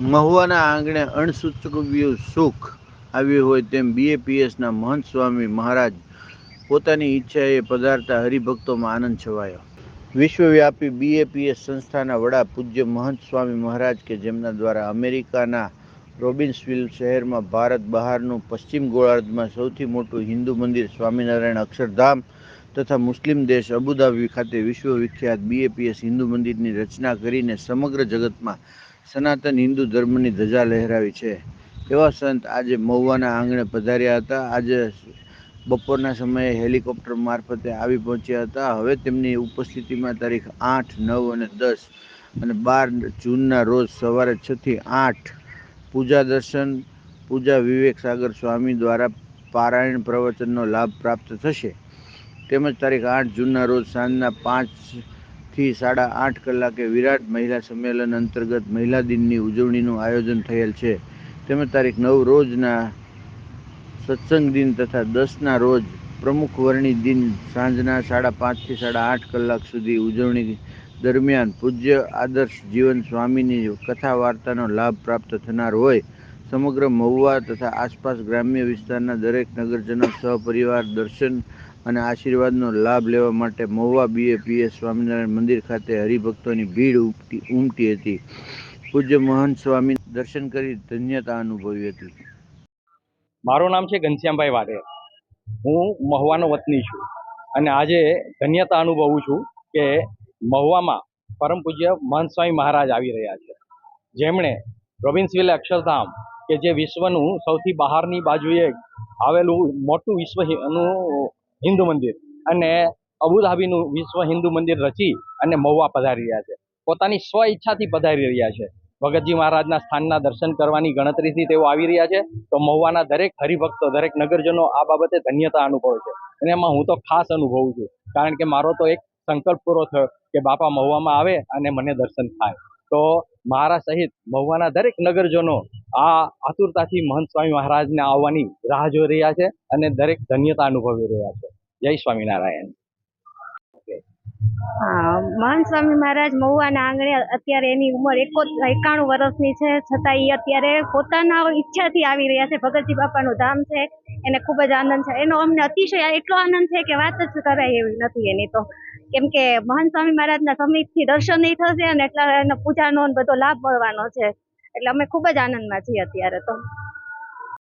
મહુવાના આંગણે અણસૂચવ્યું સુખ આવ્યું હોય તેમ બીએપીએસના મહંત સ્વામી મહારાજ પોતાની ઈચ્છાએ પધારતા હરિભક્તોમાં આનંદ છવાયો. વિશ્વવ્યાપી બીએપીએસ સંસ્થાના વડા પૂજ્ય મહંત સ્વામી મહારાજ કે જેમના દ્વારા અમેરિકાના રોબિન્સવિલ શહેરમાં ભારત બહારનું પશ્ચિમ ગોળાર્ધમાં સૌથી મોટું હિન્દુ મંદિર સ્વામિનારાયણ અક્ષરધામ તથા મુસ્લિમ દેશ અબુધાબી ખાતે વિશ્વવિખ્યાત બીએપીએસ હિન્દુ મંદિરની રચના કરીને સમગ્ર જગતમાં સનાતન હિન્દુ ધર્મની ધજા લહેરાવી છે. એવા સંત આજે મહુવાના આંગણે પધાર્યા હતા. આજે બપોરના સમયે હેલિકોપ્ટર મારફતે આવી પહોંચ્યા હતા. હવે તેમની ઉપસ્થિતિમાં તારીખ આઠ, નવ અને દસ અને બાર જૂનના રોજ સવારે છથી આઠ પૂજા દર્શન, પૂજા વિવેક સાગર સ્વામી દ્વારા પારાયણ પ્રવચનનો લાભ પ્રાપ્ત થશે. તેમજ તારીખ આઠ જૂનના રોજ સાંજના પાંચથી સાડા આઠ કલાકે વિરાટ મહિલા સંમેલન અંતર્ગત મહિલા દિનની ઉજવણીનું આયોજન થયેલ છે. તેમજ તારીખ નવ રોજના સત્સંગ દિન તથા દસના રોજ પ્રમુખ વર્ણી દિન સાંજના સાડા પાંચથી સાડા આઠ કલાક સુધી ઉજવણી દરમિયાન પૂજ્ય આદર્શ જીવન સ્વામીની કથા વાર્તાનો લાભ પ્રાપ્ત થનાર હોય. સમગ્ર મહુવા તથા આસપાસ ગ્રામ્ય વિસ્તારના દરેક નગરજનો સહપરિવાર દર્શન અને આશીર્વાદનો લાભ લેવા માટે મહુવા બીએપીએસ સ્વામિનારાયણ મંદિર ખાતે હરિભક્તોની ભીડ ઉમટી ઉમટી હતી. પૂજ્ય મહંત સ્વામી દર્શન કરી ધન્યતા અનુભવી હતી. મારું નામ છે ઘનશ્યામભાઈ વાઢેર હું મહુવાનો વતની છું અને આજે ધન્યતા અનુભવું છું કે મહુવામાં પરમ પૂજ્ય મહંત સ્વામી મહારાજ આવી રહ્યા છે. જેમણે રોબિન્સવિલે અક્ષરધામ, કે જે વિશ્વનું સૌથી બહારની બાજુએ આવેલું મોટું વિશ્વ હિ- નું હિન્દુ મંદિર. અને અબુધાબીનું વિશ્વ હિન્દુ મંદિર રચી અને મહુવા પધારી રહ્યા છે. પોતાની સ્વ ઈચ્છાથી પધારી રહ્યા છે. ભગતજી મહારાજના સ્થાનના દર્શન કરવાની ગણતરીથી તેઓ આવી રહ્યા છે. તો મહુવાના દરેક હરિભક્તો, દરેક નગરજનો આ બાબતે ધન્યતા અનુભવે છે. અને એમાં હું તો ખાસ અનુભવું છું. કારણ કે મારો તો એક સંકલ્પ પૂરો થયો કે બાપા મહુવામાં આવે અને મને દર્શન થાય. તો મારા સહિત મહુવાના દરેક નગરજનો આ આતુરતાથી મહંત સ્વામી મહારાજને આવવાની રાહ જોઈ રહ્યા છે અને દરેક ધન્યતા અનુભવી રહ્યા છે. જય સ્વામિનારાયણ. હા મહાન સ્વામી મહારાજ મહુવાના આંગણે અત્યારે એની ઉંમર એકો એકાણું વર્ષની છે. છતાં એ અત્યારે પોતાના ઈચ્છાથી આવી રહ્યા છે. ભગતજી બાપાનું ધામ છે. એને ખૂબ જ આનંદ છે. એનો અમને અતિશય એટલો આનંદ છે કે વાત જ કરાય એવી નથી એની તો. કેમ કે મહાન સ્વામી મહારાજના સમીપથી દર્શન થશે અને એટલા એનો પૂજાનો બધો લાભ મળવાનો છે. એટલે અમે ખૂબ જ આનંદમાં છીએ અત્યારે તો.